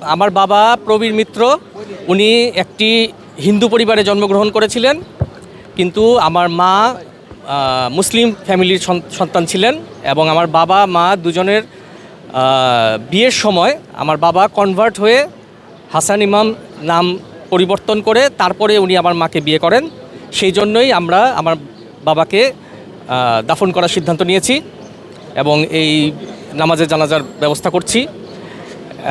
আমার বাবা প্রবীর মিত্র, উনি একটি হিন্দু পরিবারে জন্মগ্রহণ করেছিলেন, কিন্তু আমার মা মুসলিম ফ্যামিলির সন- সন্তান ছিলেন এবং আমার বাবা, মা দুজনের বিয়ের সময় আমার বাবা কনভার্ট হয়ে হাসান ইমাম নাম পরিবর্তন করে তারপরে উনি আমার মাকে বিয়ে করেন। সেই জন্যই আমরা আমার বাবাকে দাফন করার সিদ্ধান্ত নিয়েছি এবং এই নামাজের জানাজার ব্যবস্থা করছি।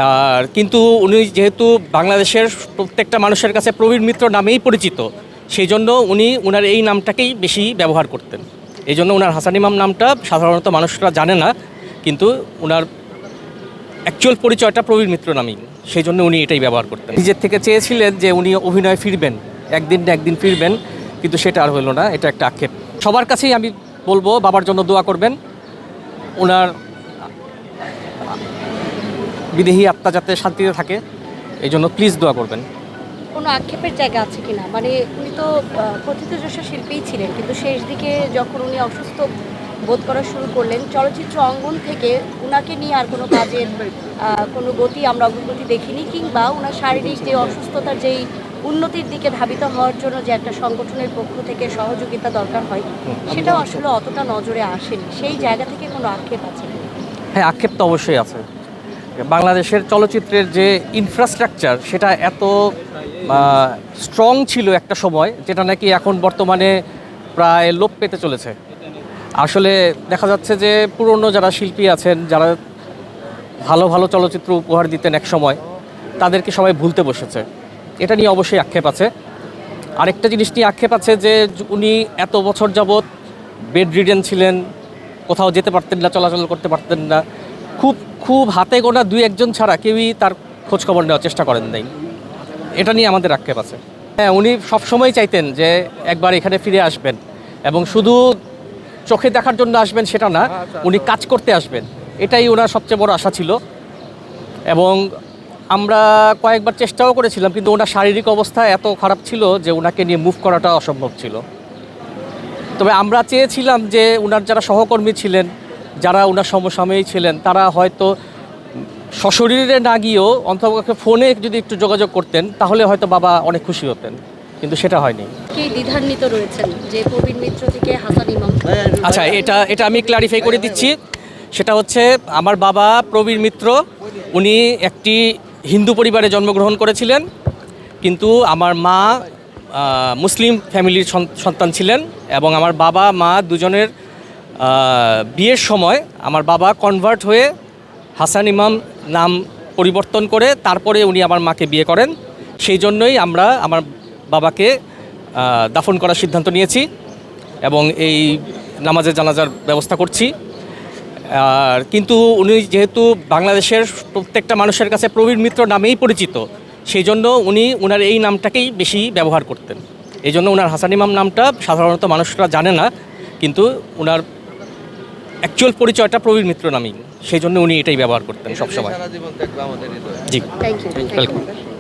আর কিন্তু উনি যেহেতু বাংলাদেশের প্রত্যেকটা মানুষের কাছে প্রবীর মিত্র নামেই পরিচিত সেই জন্য উনি ওনার এই নামটাকেই বেশি ব্যবহার করতেন। এই জন্য ওনার হাসান ইমাম নামটা সাধারণত মানুষরা জানে না, কিন্তু ওনার অ্যাকচুয়াল পরিচয়টা প্রবীর মিত্র নামেই সেই জন্য উনি এটাই ব্যবহার করতেন। নিজের থেকে চেয়েছিলেন যে উনি অভিনয় ফিরবেন, একদিন না একদিন ফিরবেন, কিন্তু সেটা আর হলো না, এটা একটা আক্ষেপ। সবার কাছেই আমি বলব, বাবার জন্য দোয়া করবেন। ওনার বিদেহী আত্মা যাতে শান্তিতে থাকে এই জন্য প্লিজ দোয়া করবেন। কোনো আক্ষেপের জায়গা আছে কিনা? মানে উনি তো প্রথিতযশা শিল্পীই ছিলেন কিন্তু শেষ দিকে যখন উনি অসুস্থ বোধ করা শুরু করলেন চলচ্চিত্র অঙ্গন থেকে উনাকে নিয়ে আর কোনো কাজের কোনো গতি আমরা অগ্রগতি দেখিনি কিংবা ওনার শারীরিক যে অসুস্থতার যেই উন্নতির দিকে ধাবিত হওয়ার জন্য যে একটা সংগঠনের পক্ষ থেকে সহযোগিতা দরকার হয় সেটাও আসলে অতটা নজরে আসেনি। সেই জায়গা থেকে কোনো আক্ষেপ আছে হ্যাঁ আক্ষেপ তো অবশ্যই আছে। বাংলাদেশের চলচ্চিত্রের যে ইনফ্রাস্ট্রাকচার সেটা এত স্ট্রং ছিল একটা সময়, যেটা নাকি এখন বর্তমানে প্রায় লোপ পেতে চলেছে। আসলে দেখা যাচ্ছে যে পুরনো যারা শিল্পী আছেন, যারা ভালো ভালো চলচ্চিত্র উপহার দিতেন এক সময়, তাদেরকে সবাই ভুলতে বসেছে। এটা নিয়ে অবশ্যই আক্ষেপ আছে। আরেকটা জিনিস নিয়ে আক্ষেপ আছে যে উনি এত বছর যাবৎ বেড রিডেন ছিলেন, কোথাও যেতে পারতেন না, চলাচল করতে পারতেন না। খুব খুব হাতে গোনা দুই একজন ছাড়া কেউই তার খোঁজ খবর নেওয়ার চেষ্টা করেন নাই। এটা নিয়ে আমাদের আক্ষেপ আছে। হ্যাঁ উনি সবসময় চাইতেন যে একবার এখানে ফিরে আসবেন এবং শুধু চোখে দেখার জন্য আসবেন সেটা না উনি কাজ করতে আসবেন। এটাই ওনার সবচেয়ে বড় আশা ছিল। এবং আমরা কয়েকবার চেষ্টাও করেছিলাম কিন্তু ওনার শারীরিক অবস্থা এত খারাপ ছিল যে ওনাকে নিয়ে মুভ করাটা অসম্ভব ছিল। তবে আমরা চেয়েছিলাম যে ওনার যারা সহকর্মী ছিলেন যারা ওনার সমসাময়িক ছিলেন তারা হয়তো সশরীরে না গিয়েও অন্তত ফোনে যদি একটু যোগাযোগ করতেন তাহলে হয়তো বাবা অনেক খুশি হতেন। কিন্তু সেটা হয়নি। কে দ্বিধান্বিত রয়েছেন? যে প্রবীণ মিত্র থেকে হাসান ইমাম। আচ্ছা এটা এটা আমি ক্লারিফাই করে দিচ্ছি। সেটা হচ্ছে আমার বাবা প্রবীর মিত্র উনি একটি হিন্দু পরিবারে জন্মগ্রহণ করেছিলেন কিন্তু আমার মা মুসলিম ফ্যামিলির সন্তান ছিলেন এবং আমার বাবা মা দুজনের বিয়ের সময় আমার বাবা কনভার্ট হয়ে হাসান ইমাম নাম পরিবর্তন করে তারপরে উনি আমার মাকে বিয়ে করেন। সেই জন্যই আমরা আমার বাবাকে দাফন করার সিদ্ধান্ত নিয়েছি এবং এই নামাজের জানাজার ব্যবস্থা করছি। আর কিন্তু উনি যেহেতু বাংলাদেশের প্রত্যেকটা মানুষের কাছে প্রবীর মিত্র নামেই পরিচিত, সেই জন্য উনি ওনার এই নামটাকেই বেশি ব্যবহার করতেন। এই জন্য ওনার হাসান ইমাম নামটা সাধারণত মানুষরা জানে না, কিন্তু ওনার অ্যাকচুয়াল পরিচয়টা প্রবীর মিত্র নামেই সেই জন্য উনি এটাই ব্যবহার করতেন সবসময়। জি। Thank you.